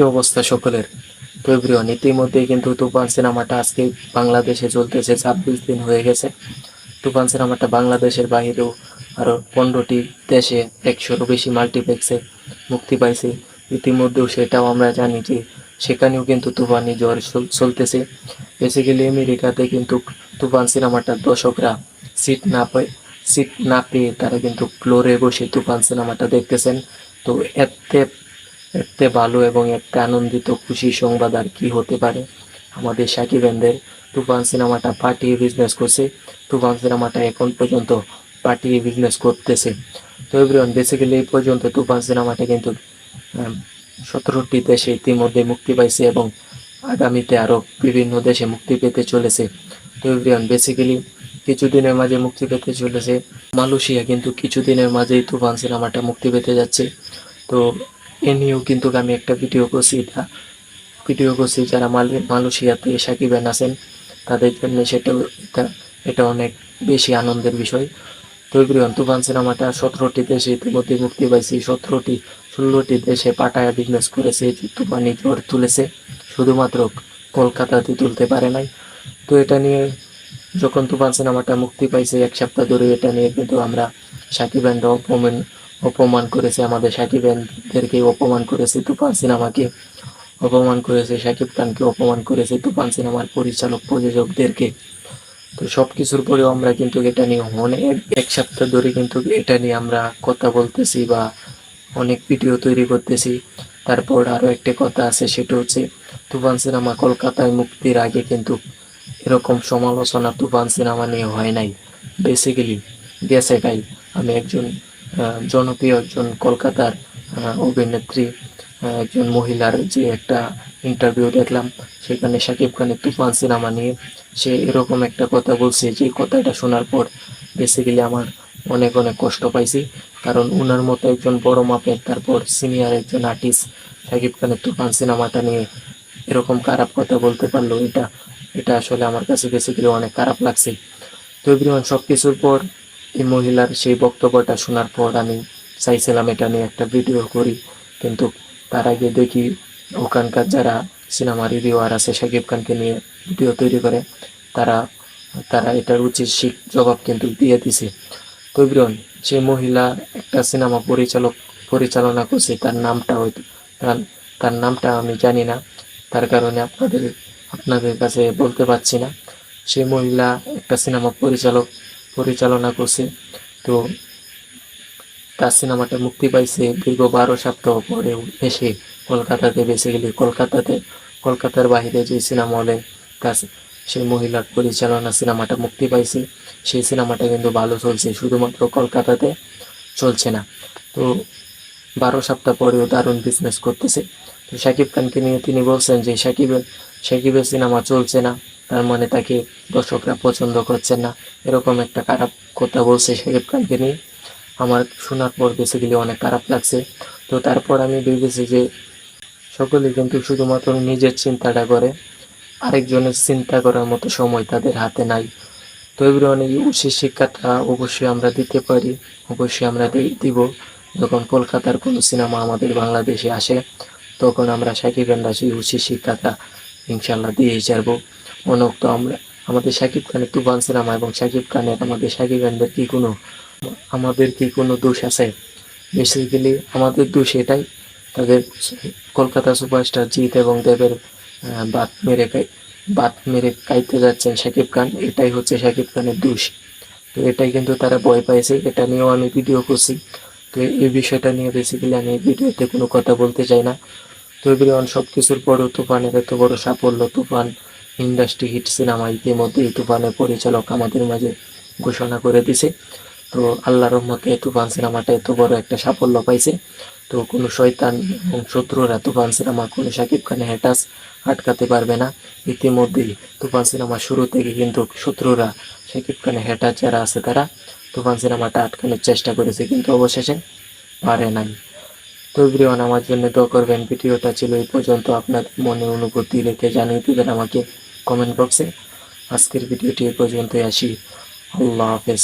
কি অবস্থা সকলের। তো ইতিমধ্যেই কিন্তু তুফান সিনেমাটা আজকে বাংলাদেশে চলতেছে, ছাব্বিশ দিন হয়ে গেছে। তুফান সিনেমাটা বাংলাদেশের বাইরেও আরও পনেরোটি দেশে একশোরও বেশি মাল্টিপ্লেক্সে মুক্তি পাইছে। ইতিমধ্যেও সেটাও আমরা জানি যে সেখানেও কিন্তু তুফানি জ্বর চল- চলতেছে। বেসিক্যালি আমেরিকাতে কিন্তু তুফান সিনেমাটার দর্শকরা সিট না পায় সিট না পেয়ে তারা কিন্তু ফ্লোরে বসে তুফান সিনেমাটা দেখতেছেন। তো এতে এতে ভালো এবং একটা আনন্দিত, খুশি সংবাদ আর কি হতে পারে। আমাদের সাকিবেনদের তুফান সিনেমাটা পাঠিয়ে বিজনেস করছে। তুফান সিনেমাটা এখন পর্যন্ত পাঠিয়ে বিজনেস করতেছে। তো এভরিওয়ান বেসিক্যালি এই পর্যন্ত তুফান সিনেমাটা কিন্তু সতেরোটি দেশে ইতিমধ্যে মুক্তি পাইছে এবং আগামীতে আরও বিভিন্ন দেশে মুক্তি পেতে চলেছে। তো এভরিওয়ান বেসিক্যালি কিছুদিনের মাঝে মুক্তি পেতে চলেছে। মালয়েশিয়া কিন্তু কিছুদিনের মাঝেই তুফান সিনেমাটা মুক্তি পেতে যাচ্ছে। তো এ নিয়েও কিন্তু আমি একটা ভিডিও করছি। এটা ভিডিও করছি যারা মালয়ে- মালয়েশিয়াতে সাকিবেন আছেন, তাদের জন্য সেটা এটা এটা অনেক বেশি আনন্দের বিষয়। তো এভরিওয়ান তুফান সিনেমাটা সতেরোটি দেশে ইতিমধ্যে মুক্তি পাইছে। সতেরোটি, ষোলোটি দেশে পাঠায় বিজনেস করেছে তুফানি ঝড় তুলেছে। শুধুমাত্র কলকাতাতে তুলতে পারে নাই। তো এটা নিয়ে যখন তুফান সিনেমাটা মুক্তি পাইছে এক সপ্তাহ ধরে, এটা নিয়ে কিন্তু আমরা সাকিব এন্ড অপমান করেছে আমাদের সাকিব এনদেরকে অপমান করেছে, তুফান সিনেমাকে অপমান করেছে, সাকিব খানকে অপমান করেছে, তুফান সিনেমার পরিচালক, প্রযোজকদেরকে। তো সব কিছুর পরেও আমরা কিন্তু এটা নিয়ে অনেক, এক সপ্তাহ ধরে কিন্তু এটা নিয়ে আমরা কথা বলতেছি বা অনেক ভিডিও তৈরি করতেছি। তারপর আরও একটা কথা আছে, সেটা হচ্ছে তুফান সিনেমা কলকাতায় মুক্তির আগে কিন্তু এরকম সমালোচনা তুফান সিনেমা নিয়ে হয় নাই। বেসিক্যালি গেছে এটাই আমি একজন জনপ্রিয় একজন কলকাতার অভিনেত্রী একজন মহিলার যে একটা ইন্টারভিউ দেখলাম, সেখানে শাকিব খানের তুফান সিনেমা নিয়ে সে এরকম একটা কথা বলছে যে কথাটা শোনার পর বেসিক্যালি আমার অনেক অনেক কষ্ট পাইছি। কারণ উনার মতো একজন বড় মাপের, তারপর সিনিয়র একজন আর্টিস্ট শাকিব খানের তুফান সিনেমাটা নিয়ে এরকম খারাপ কথা বলতে পারল, এটা এটা আসলে আমার কাছে বেসিক্যালি অনেক খারাপ লাগছে। তো এভরিওয়ান সব কিছুর পর এই মহিলার সেই বক্তব্যটা শোনার পর আমি চাইছিলাম এটা নিয়ে একটা ভিডিও করি। কিন্তু তার আগে দেখি ওখানকার যারা সিনেমা রিভিউয়ার আছে শাকিব খানকে নিয়ে ভিডিও তৈরি করে, তারা তারা এটার উচিত শিখ জবাব কিন্তু দিয়ে দিছে। তো এভরিওয়ান সেই মহিলা একটা সিনেমা পরিচালক, পরিচালনা করছে, তার নামটা হয়তো, তার তার নামটা আমি জানি না। তার কারণে আপনাদের আপনাদের কাছে বলতে পারছি না। সেই মহিলা একটা সিনেমা পরিচালক পরিচালনা করছে। তো তার সিনেমাটা মুক্তি পাইছে দীর্ঘ বারো সপ্তাহ পরে এসে কলকাতাতে বেসিক্যালি কলকাতাতে, কলকাতার বাইরে যে সিনেমা হলে তার সেই মহিলার পরিচালনা সিনেমাটা মুক্তি পাইছে। সেই সিনেমাটা কিন্তু ভালো চলছে, শুধুমাত্র কলকাতাতে চলছে না। তো বারো সপ্তাহ পরেও দারুণ বিজনেস করতেছে। তো শাকিব খানকে নিয়ে তিনি বলছেন যে শাকিবের শাকিবের সিনেমা চলছে না। তার মানে তাকে দর্শকরা পছন্দ করছেন না। এরকম একটা খারাপ কথা বলছে শাকিব খানকে নিয়ে। আমার শোনার পর বেসিক্যালি অনেক খারাপ লাগছে। তো তারপর আমি ভেবেছি যে সকলে কিন্তু শুধুমাত্র নিজের চিন্তাটা করে, আরেকজনের চিন্তা করার মতো সময় তাদের হাতে নাই। তো এভরিওয়ান এই উচিত শিক্ষাটা অবশ্যই আমরা দিতে পারি, অবশ্যই আমরা দিব। যখন কলকাতার কোনো সিনেমা আমাদের বাংলাদেশে আসে, তখন আমরা সাকিব সেই উচিত শিক্ষাটা ইনশাল্লাহ দিয়ে ছাড়বো। অনেক তো আমরা। আমাদের সাকিব খানের তুফান সিনেমা এবং সাকিব খানের আমাদের সাকিব খানদের কি কোনো, আমাদের কি কোনো দোষ আছে? বেসিক্যালি আমাদের দোষ এটাই, তাদের কলকাতা সুপারস্টার জিৎ এবং দেবের বাত মেরে বাত মেরে খাইতে যাচ্ছেন শাকিব খান, এটাই হচ্ছে শাকিব খানের দোষ। তো এটাই কিন্তু তারা ভয় পাইছে, এটা নিয়েও আমি ভিডিও করছি। তো এই বিষয়টা নিয়ে বেসিক্যালি আমি ভিডিওতে কোনো কথা বলতে চাই না। তো এভরিওয়ান সব কিছুর পরও তুফানের এত বড় সাফল্য, তুফান ইন্ডাস্ট্রি হিট সিনেমা ইতিমধ্যে তুফানের পরিচালক আমাদের মাঝে ঘোষণা করে দিছে। তো আল্লাহর রহমতে তুফান সিনেমাটা এত বড় একটা সাফল্য পাইছে। তো কোনো শয়তান এবং শত্রুরা তুফান সিনেমা কোনো শাকিব খানের হ্যাটাস আটকাতে পারবে না। ইতিমধ্যেই তুফান সিনেমা শুরু থেকে কিন্তু শত্রুরা, শাকিব খানের হ্যাটাস যারা আছে তারা তুফান সিনেমাটা আটকানোর চেষ্টা করেছে কিন্তু অবশেষে পারে নাই। তো এভরিওয়ান আমার জন্য দোয়া করবেন, ভিডিওটা ছিল এই পর্যন্ত। আপনার মনে অনুভূতি রেখে জানিয়ে দেবেন আমাকে। কমেন্ট বক্সে আজকের ভিডিওটি এ পর্যন্তই আসি। আল্লাহ হাফেজ।